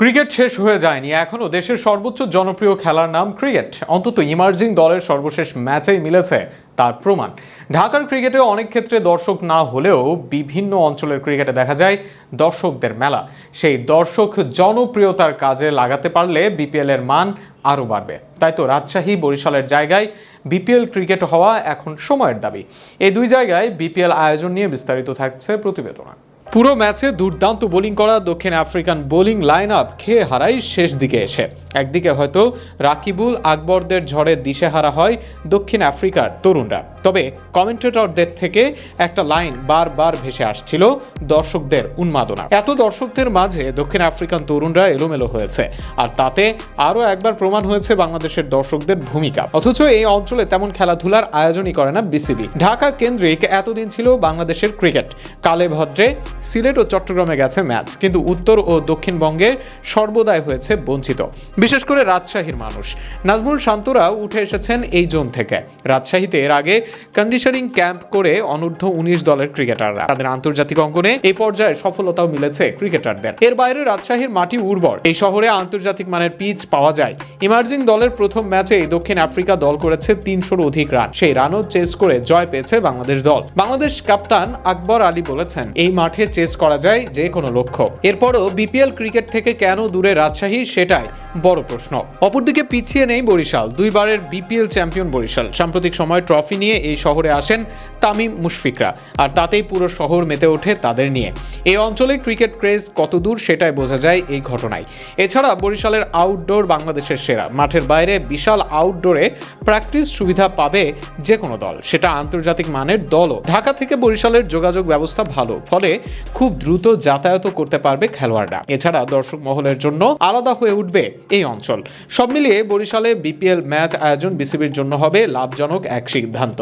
Cricket শেষ হয়ে যায়নি। এখনও দেশের সর্বোচ্চ জনপ্রিয় খেলার নাম ক্রিকেট। অন্তত ইমার্জিং দলের সর্বশেষ ম্যাচেই মিলেছে তার প্রমাণ। ঢাকার ক্রিকেটে অনেক ক্ষেত্রে দর্শক না হলেও বিভিন্ন অঞ্চলের ক্রিকেটে দেখা যায় দর্শকদের মেলা। সেই দর্শক জনপ্রিয়তার কাজে লাগাতে পারলে বিপিএল এর মান আরও বাড়বে। তাই তো রাজশাহী, বরিশালের জায়গায় বিপিএল ক্রিকেট হওয়া এখন সময়ের দাবি। এই দুই জায়গায় বিপিএল আয়োজন নিয়ে বিস্তারিত থাকছে প্রতিবেদনা। পুরো ম্যাচে দুর্দান্ত বোলিং করা দক্ষিণ আফ্রিকান বোলিং লাইন আপ খেয়ে হারাই শেষ দিকে এসে। একদিকে হয়তো রাকিবুল আকবরদের ঝড়ে দিশেহারা হয় দক্ষিণ আফ্রিকার তরুণরা। তবে কমেন্টেটরদের থেকে একটা লাইন বারবার ভেসে আসছিল দর্শকদের উন্মাদনা এত দর্শকদের মাঝে দক্ষিণ আফ্রিকান তরুণরা এলোমেলো হয়েছে, আর তাতে আরও একবার প্রমাণ হয়েছে বাংলাদেশের দর্শকদের ভূমিকা। অথচ এই অঞ্চলে তেমন খেলাধুলার আয়োজনই করে না বিসিবি। ঢাকা কেন্দ্রিক এতদিন ছিল বাংলাদেশের ক্রিকেট। কালে ভদ্রে সিলেট ও চট্টগ্রামে গেছে ম্যাচ, কিন্তু উত্তর ও দক্ষিণবঙ্গে সর্বদাই হয়েছে বঞ্চিত। বিশেষ করে রাজশাহীর মানুষ। নাজমুল শান্তরাও উঠে এসেছেন এই জোন থেকে। রাজশাহীতে এর আগে কন্ডিশনিং ক্যাম্প করে অনূর্ধ্ব উনিশ দলের ক্রিকেটাররা। তাদের আন্তর্জাতিক অঙ্গনে এই পর্যায়ে সফলতাও মিলেছে ক্রিকেটারদের। এর বাইরে রাজশাহীর মাটি উর্বর। এই শহরে আন্তর্জাতিক মানের পিচ পাওয়া যায়। ইমার্জিং দলের প্রথম ম্যাচে দক্ষিণ আফ্রিকা দল করেছে তিনশোর অধিক রান। সেই রানও চেস করে জয় পেয়েছে বাংলাদেশ দল। বাংলাদেশ কাপ্তান আকবর আলী বলেছেন, এই মাঠে চেস করা যায় যে কোনো লক্ষ্য। এরপরও বিপিএল ক্রিকেট থেকে কেন দূরে রাজশাহী সেটাই। বড় প্রশ্ন। অপরদিকে পিছিয়ে নেই বরিশাল। দুইবারের বিপিএল চ্যাম্পিয়ন বরিশাল। সাম্প্রতিক সময় ট্রফি নিয়ে এই শহরে আসেন তামিম মুশফিকরা। আর তাতেই পুরো শহর মেতে ওঠে তাদের নিয়ে। এই অঞ্চলে ক্রিকেট ক্রেজ কতদূর সেটাই বোঝা যায় এই ঘটনায়। এছাড়া বরিশালের আউটডোর বাংলাদেশের সেরা। মাঠের বাইরে বিশাল আউটডোরে প্র্যাকটিস সুবিধা পাবে যে কোনো দল। সেটা আন্তর্জাতিক মানের দলও। ঢাকা থেকে বরিশালের যোগাযোগ ব্যবস্থা ভালো। ফলে খুব দ্রুত যাতায়াত করতে পারবে খেলোয়াড়রা। এছাড়া দর্শক মহলের জন্য আলাদা হয়ে উঠবে এই অঞ্চল। সব মিলিয়ে বরিশালে বিপিএল ম্যাচ আয়োজন বিসিবির জন্য হবে লাভজনক এক সিদ্ধান্ত।